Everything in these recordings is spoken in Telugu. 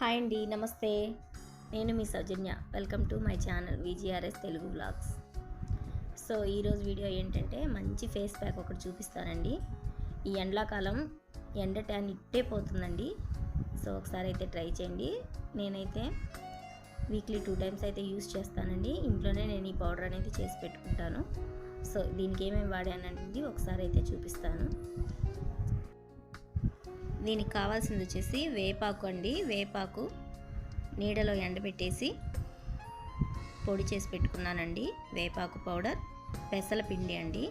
హాయ్ అండి నమస్తే. నేను మీ Soujanya. Welcome to my channel VGRS Telugu blogs so ఈరోజు వీడియో ఏంటంటే మంచి ఫేస్ ప్యాక్ ఒకటి చూపిస్తానండి. ఈ ఎండాకాలం ఎండ ట్యాన్ ఇట్టే పోతుందండి. సో ఒకసారి అయితే ట్రై చేయండి. నేనైతే వీక్లీ టూ టైమ్స్ అయితే యూస్ చేస్తానండి. ఇంట్లోనే నేను ఈ పౌడర్ అనేది చేసి పెట్టుకుంటాను. సో దీనికి ఏమేమి వాడానండి ఒకసారి అయితే చూపిస్తాను. దీనికి కావాల్సింది వచ్చేసి వేపాకు అండి. వేపాకు నీడలో ఎండబెట్టేసి పొడి చేసి పెట్టుకున్నానండి. వేపాకు పౌడర్ పెసల పిండి అండి.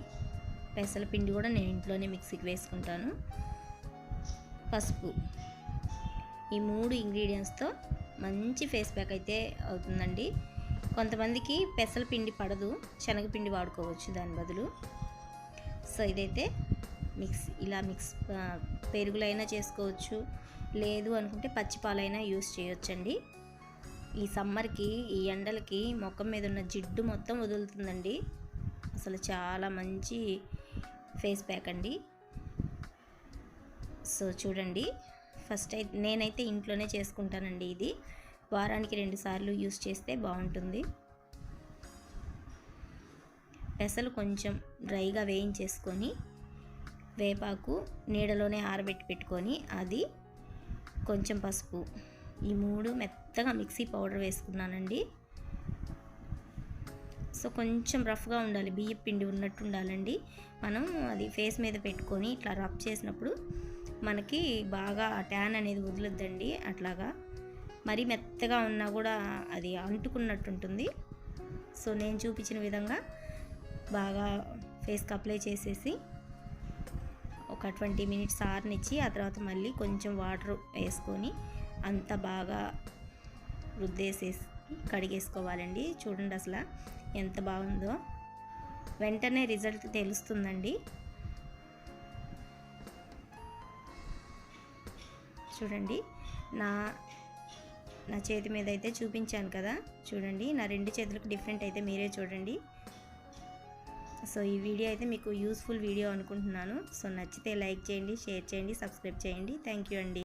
పెసల పిండి కూడా నేను ఇంట్లోనే మిక్సీకి వేసుకుంటాను. పసుపు. ఈ మూడు ఇంగ్రీడియంట్స్తో మంచి ఫేస్ ప్యాక్ అయితే అవుతుందండి. కొంతమందికి పెసల పిండి పడదు శనగపిండి వాడుకోవచ్చు దాని బదులు. సో ఇదైతే మిక్స్ ఇలా మిక్స్ పెరుగులైనా చేసుకోవచ్చు. లేదు అనుకుంటే పచ్చిపాలైనా యూస్ చేయొచ్చండి. ఈ సమ్మర్కి ఈ ఎండలకి మొఖం మీద ఉన్న జిడ్డు మొత్తం వదులుతుందండి. అసలు చాలా మంచి ఫేస్ ప్యాక్ అండి. సో చూడండి. ఫస్ట్ అయితే నేనైతే ఇంట్లోనే చేసుకుంటానండి ఇది. వారానికి రెండుసార్లు యూస్ చేస్తే బాగుంటుంది. పెసలు కొంచెం డ్రైగా వేయించేసుకొని వేపాకు నీడలోనే ఆరబెట్టి పెట్టుకొని అది కొంచెం పసుపు. ఈ మూడు మెత్తగా మిక్సీ పౌడర్ వేసుకున్నానండి. సో కొంచెం రఫ్గా ఉండాలి. బియ్యం పిండి ఉన్నట్టు ఉండాలండి. మనం అది ఫేస్ మీద పెట్టుకొని ఇట్లా రబ్ చేసినప్పుడు మనకి బాగా ట్యాన్ అనేది వదులుద్దండి అట్లాగా. మరీ మెత్తగా ఉన్నా కూడా అది అంటుకున్నట్టు ఉంటుంది. సో నేను చూపించిన విధంగా బాగా ఫేస్కి అప్లై చేసేసి ఒక ట్వంటీ మినిట్స్ ఆరనిచ్చి ఆ తర్వాత మళ్ళీ కొంచెం వాటర్ వేసుకొని అంత బాగా రుద్దేసేసి కడిగేసుకోవాలండి. చూడండి అసలు ఎంత బాగుందో. వెంటనే రిజల్ట్ తెలుస్తుందండి. చూడండి నా నా చేతి మీద అయితే చూపించాను కదా. చూడండి నా రెండు చేతులకు డిఫరెంట్ అయితే మీరే చూడండి. సో ఈ వీడియో అయితే మీకు యూస్ఫుల్ వీడియో అనుకుంటున్నాను. సో నచ్చితే లైక్ చేయండి షేర్ చేయండి సబ్స్క్రైబ్ చేయండి. థ్యాంక్ యూ అండి.